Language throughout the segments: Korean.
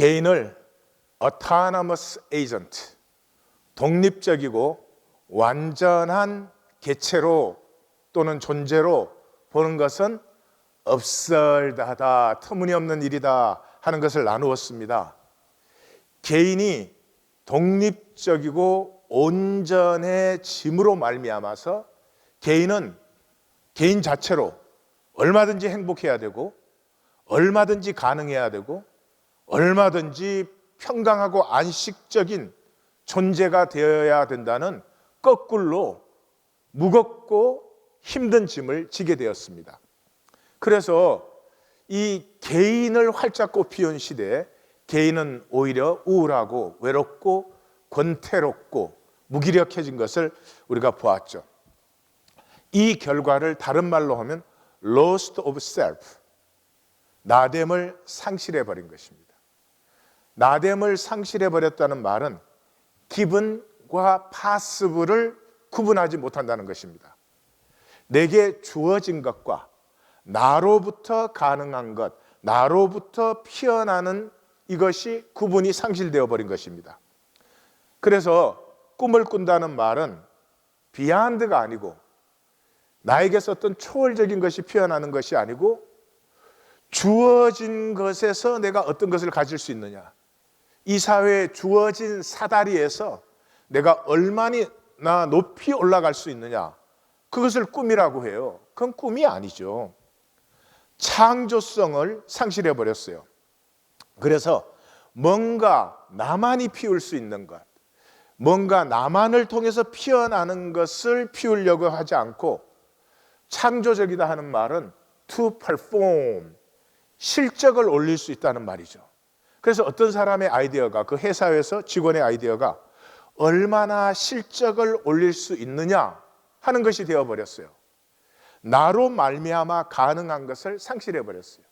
개인을 autonomous agent, 독립적이고 완전한 개체로 또는 존재로 보는 것은 absurd하다, 터무니없는 일이다 하는 것을 나누었습니다. 개인이 독립적이고 온전해짐으로 말미암아서 개인은 개인 자체로 얼마든지 행복해야 되고 얼마든지 가능해야 되고 얼마든지 평강하고 안식적인 존재가 되어야 된다는 거꾸로 무겁고 힘든 짐을 지게 되었습니다. 그래서 이 개인을 활짝 꽃피운 시대에 개인은 오히려 우울하고 외롭고 권태롭고 무기력해진 것을 우리가 보았죠. 이 결과를 다른 말로 하면 lost of self, 나됨을 상실해 버린 것입니다. 나됨을 상실해 버렸다는 말은 기분과 파스브를 구분하지 못한다는 것입니다. 내게 주어진 것과 나로부터 가능한 것, 나로부터 피어나는 이것이 구분이 상실되어 버린 것입니다. 그래서 꿈을 꾼다는 말은 비하인드가 아니고 나에게서 어떤 초월적인 것이 피어나는 것이 아니고 주어진 것에서 내가 어떤 것을 가질 수 있느냐. 이 사회에 주어진 사다리에서 내가 얼마나 높이 올라갈 수 있느냐. 그것을 꿈이라고 해요. 그건 꿈이 아니죠. 창조성을 상실해 버렸어요. 그래서 뭔가 나만이 피울 수 있는 것, 뭔가 나만을 통해서 피어나는 것을 피우려고 하지 않고 창조적이다 하는 말은 to perform, 실적을 올릴 수 있다는 말이죠. 그래서 어떤 사람의 아이디어가 그 회사에서 직원의 아이디어가 얼마나 실적을 올릴 수 있느냐 하는 것이 되어 버렸어요. 나로 말미암아 가능한 것을 상실해 버렸어요.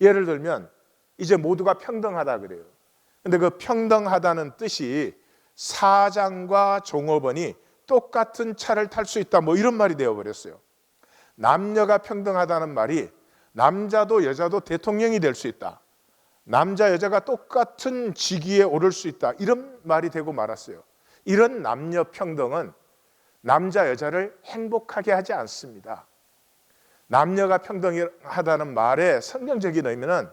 예를 들면 이제 모두가 평등하다 그래요. 근데 그 평등하다는 뜻이 사장과 종업원이 똑같은 차를 탈 수 있다 뭐 이런 말이 되어 버렸어요. 남녀가 평등하다는 말이 남자도 여자도 대통령이 될 수 있다. 남자 여자가 똑같은 직위에 오를 수 있다. 이런 말이 되고 말았어요. 이런 남녀 평등은 남자 여자를 행복하게 하지 않습니다. 남녀가 평등하다는 말의 성경적인 의미는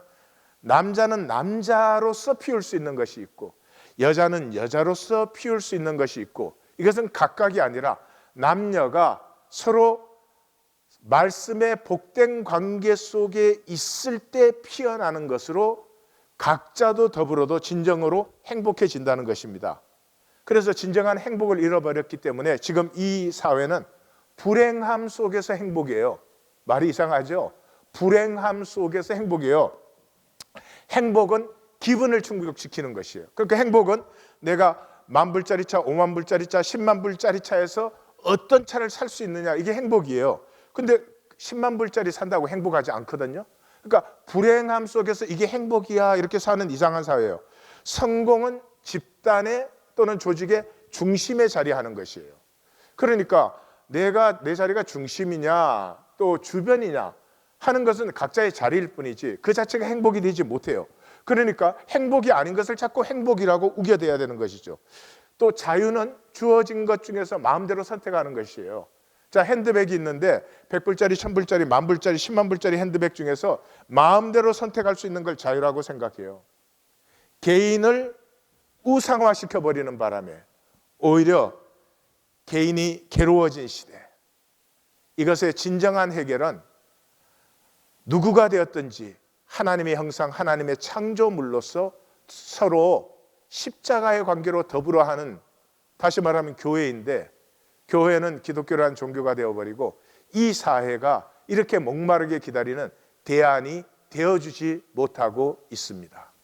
남자는 남자로서 피울 수 있는 것이 있고 여자는 여자로서 피울 수 있는 것이 있고 이것은 각각이 아니라 남녀가 서로 말씀의 복된 관계 속에 있을 때 피어나는 것으로 각자도 더불어도 진정으로 행복해진다는 것입니다. 그래서 진정한 행복을 잃어버렸기 때문에 지금 이 사회는 불행함 속에서 행복이에요. 말이 이상하죠? 불행함 속에서 행복이에요. 행복은 기분을 충족시키는 것이에요. 그러니까 행복은 내가 만 불짜리 차, 오만 불짜리 차, 십만 불짜리 차에서 어떤 차를 살 수 있느냐 이게 행복이에요. 근데 10만 불짜리 산다고 행복하지 않거든요. 그러니까 불행함 속에서 이게 행복이야 이렇게 사는 이상한 사회예요. 성공은 집단의 또는 조직의 중심에 자리하는 것이에요. 그러니까 내가 내 자리가 중심이냐 또 주변이냐 하는 것은 각자의 자리일 뿐이지 그 자체가 행복이 되지 못해요. 그러니까 행복이 아닌 것을 자꾸 행복이라고 우겨대야 되는 것이죠. 또 자유는 주어진 것 중에서 마음대로 선택하는 것이에요. 자, 핸드백이 있는데 100불짜리, 1000불짜리, 만불짜리, 10만불짜리 핸드백 중에서 마음대로 선택할 수 있는 걸 자유라고 생각해요. 개인을 우상화시켜 버리는 바람에 오히려 개인이 괴로워진 시대. 이것의 진정한 해결은 누구가 되었든지 하나님의 형상, 하나님의 창조물로서 서로 십자가의 관계로 더불어 하는 다시 말하면 교회인데 교회는 기독교라는 종교가 되어버리고 이 사회가 이렇게 목마르게 기다리는 대안이 되어주지 못하고 있습니다.